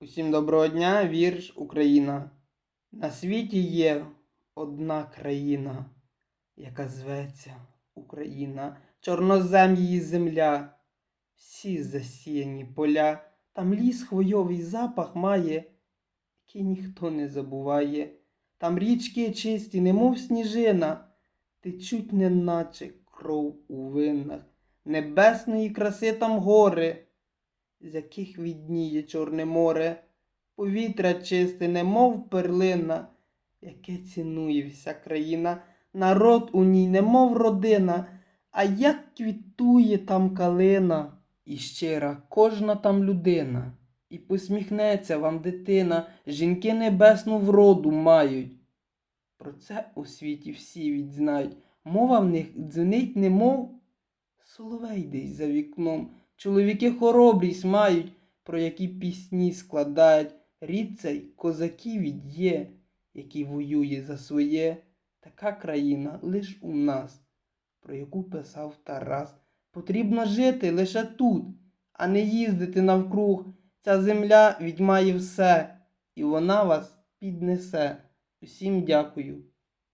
Усім доброго дня, вірш Україна. На світі є одна країна, яка зветься Україна, чорнозем її земля, всі засіяні поля, там ліс хвойовий запах має, який ніхто не забуває. Там річки чисті, немов сніжина, течуть неначе кров у винах, небесної краси там гори з яких відніє Чорне море, повітря чисте, немов перлина, яке цінує вся країна, народ у ній, немов родина, а як квітує там калина, і щира кожна там людина, і посміхнеться вам дитина, жінки небесну вроду мають. Про це у світі всі відзнають, мова в них дзвенить, немов соловей десь за вікном. Чоловіки хоробрість мають, про які пісні складають. Рід цей козаків є, який воює за своє. Така країна лиш у нас, про яку писав Тарас. Потрібно жити лише тут, а не їздити навкруг. Ця земля відьмає все, і вона вас піднесе. Усім дякую.